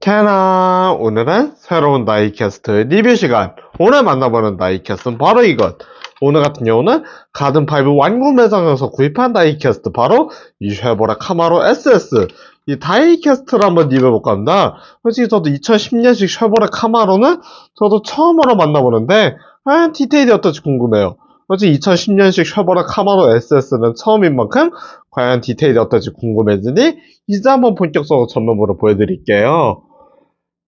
캐나. 오늘은 새로운 다이캐스트 리뷰 시간. 오늘 만나보는 다이캐스트는 바로 이것. 오늘 같은 경우는 가든파이브 완구 매장에서 구입한 다이캐스트 바로 이 쉐보레 카마로 SS 이 다이캐스트를 한번 리뷰해볼까 합니다. 솔직히 저도 2010년식 쉐보레 카마로는 저도 처음으로 만나보는데 아, 디테일이 어떨지 궁금해요. 솔직히 2010년식 쉐보레 카마로 SS는 처음인 만큼 과연 디테일이 어떨지 궁금해지니 이제 한번 본격적으로 전면부를 보여드릴게요.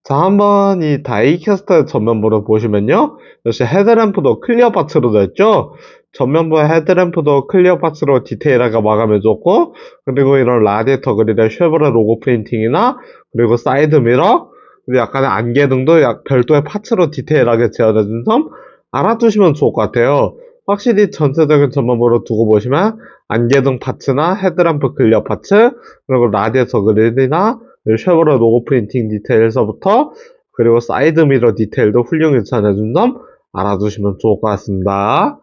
자, 한번 이 다이캐스트 전면부를 보시면요. 역시 헤드램프도 클리어 파츠로 됐죠? 전면부의 헤드램프도 클리어 파츠로 디테일하게 마감해 줬고, 그리고 이런 라디에이터 그릴에 쉐보레 로고 프린팅이나, 그리고 사이드 미러, 그리고 약간의 안개등도 약 별도의 파츠로 디테일하게 재현해 준 점 알아두시면 좋을 것 같아요. 확실히 전체적인 전면부를 두고 보시면 안개등 파츠나 헤드램프 클리어 파츠, 그리고 라디에이터 그릴이나 쉐보레 로고 프린팅 디테일에서부터 그리고 사이드 미러 디테일도 훌륭히 전해준 점 알아두시면 좋을 것 같습니다.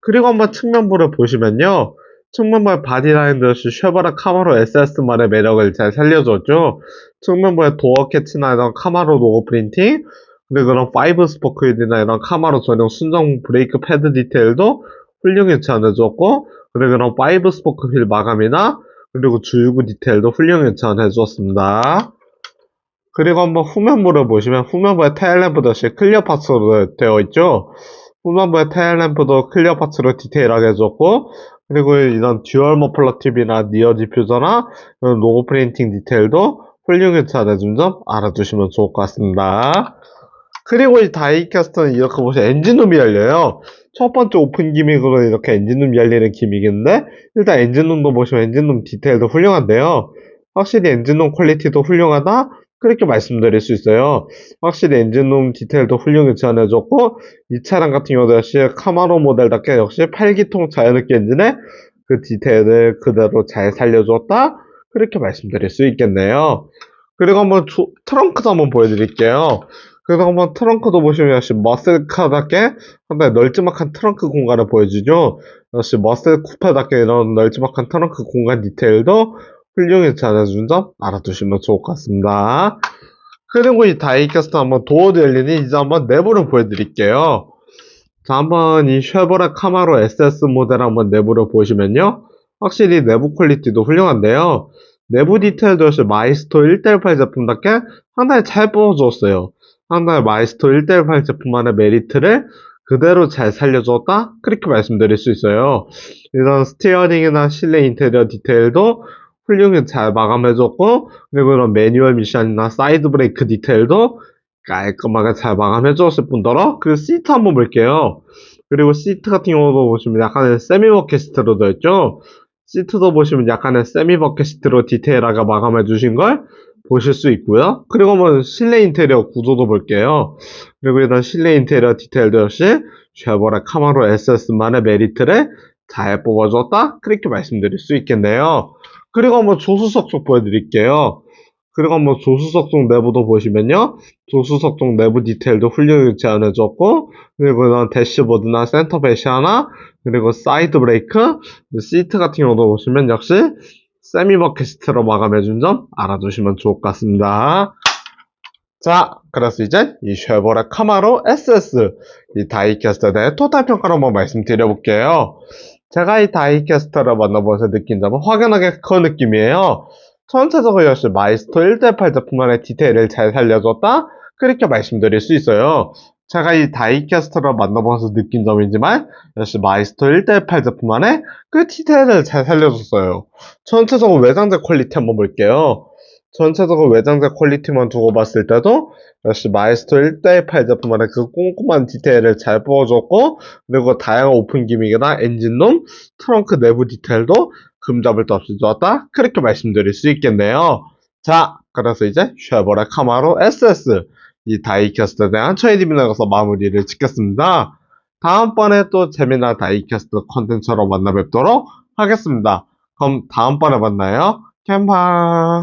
그리고 한번 측면부를 보시면요. 측면부의 바디라인도 역시 쉐보레 카마로 SS만의 매력을 잘 살려줬죠. 측면부의 도어 캐치나 이런 카마로 로고 프린팅, 그리고 그런 파이브 스포크이나 이런 카마로 전용 순정 브레이크 패드 디테일도 훌륭히 전해줬고, 그리고 그런 파이브 스포크 휠 마감이나 그리고 주유구 디테일도 훌륭히 전해주었습니다. 그리고 한번 후면부를 보시면 후면부의 테일램프도 역시 클리어 파츠로 되어 있죠. 후면부의 테일램프도 클리어 파츠로 디테일하게 해줬고 그리고 이런 듀얼 머플러 팁이나 니어 디퓨저나 로고 프린팅 디테일도 훌륭히 전해준 점 알아두시면 좋을 것 같습니다. 그리고 이 다이캐스트는 이렇게 보시면 엔진룸이 열려요. 첫 번째 오픈 기믹으로 이렇게 엔진룸 열리는 기믹인데 일단 엔진룸도 보시면 엔진룸 디테일도 훌륭한데요. 확실히 엔진룸 퀄리티도 훌륭하다? 그렇게 말씀드릴 수 있어요. 확실히 엔진룸 디테일도 훌륭히 지원해줬고 이 차량 같은 경우도 역시 카마로 모델답게 역시 8기통 자연흡기 엔진의 그 디테일을 그대로 잘 살려줬다? 그렇게 말씀드릴 수 있겠네요. 그리고 한번 조- 트렁크도 한번 보여드릴게요. 그래서 한번 트렁크도 보시면 역시 머슬카답게 상당히 널찍막한 트렁크 공간을 보여주죠. 역시 머슬 쿠페답게 이런 널찍막한 트렁크 공간 디테일도 훌륭히 잘해준 점 알아두시면 좋을 것 같습니다. 그리고 이 다이캐스트 한번 도어도 열리니 이제 한번 내부를 보여드릴게요. 자, 한번 이 쉐보레 카마로 SS 모델 한번 내부를 보시면요. 확실히 내부 퀄리티도 훌륭한데요. 내부 디테일도 역시 마이스토 1대8 제품답게 상당히 잘 뽑아주었어요. 상당히 마이스토 1대8 제품만의 메리트를 그대로 잘 살려주었다? 그렇게 말씀드릴 수 있어요. 이런 스티어링이나 실내 인테리어 디테일도 훌륭히 잘 마감해줬고, 그리고 이런 매뉴얼 미션이나 사이드 브레이크 디테일도 깔끔하게 잘 마감해줬을 뿐더러, 그 시트 한번 볼게요. 그리고 시트 같은 경우도 보시면 약간의 세미 버켓시트로 되어 있죠? 시트도 보시면 약간의 세미 버켓시트로 디테일하게 마감해 주신 걸 보실 수 있고요. 그리고 한번 실내 인테리어 구조도 볼게요. 그리고 이런 실내 인테리어 디테일도 역시 쉐보레 카마로 SS만의 메리트를 잘 뽑아줬다? 그렇게 말씀드릴 수 있겠네요. 그리고 한번 조수석 쪽 보여드릴게요. 그리고 한번 조수석 쪽 내부도 보시면요. 조수석 쪽 내부 디테일도 훌륭히 제안해줬고, 그리고 대시보드나 센터 배시아나, 그리고 사이드 브레이크, 시트 같은 경우도 보시면 역시 세미 버켓시트로 마감해준 점 알아두시면 좋을 것 같습니다. 자, 그래서 이제 이 쉐보레 카마로 SS 이 다이캐스트에 대해 토탈 평가를 한번 말씀드려볼게요. 제가 이 다이캐스트를 만나보면서 느낀 점은 확연하게 그 느낌이에요. 전체적으로 역시 마이스토 1대8 제품만의 디테일을 잘 살려줬다? 그렇게 말씀드릴 수 있어요. 제가 이 다이캐스트를 만나보면서 느낀 점이지만 역시 마이스토 1대8 제품만의 그 디테일을 잘 살려줬어요. 전체적으로 외장재 퀄리티 한번 볼게요. 전체적으로 외장재 퀄리티만 두고 봤을 때도 역시 마이스토 1대8 제품만의 그 꼼꼼한 디테일을 잘 뽑아줬고 그리고 다양한 오픈 기믹이나 엔진룸, 트렁크 내부 디테일도 금잡을 데 없이 좋았다? 그렇게 말씀드릴 수 있겠네요. 자, 그래서 이제 쉐보레 카마로 SS 이 다이캐스트에 대한 리뷰 나가서 마무리를 짓겠습니다. 다음번에 또 재미난 다이캐스트 컨텐츠로 만나 뵙도록 하겠습니다. 그럼 다음번에 만나요. 캠파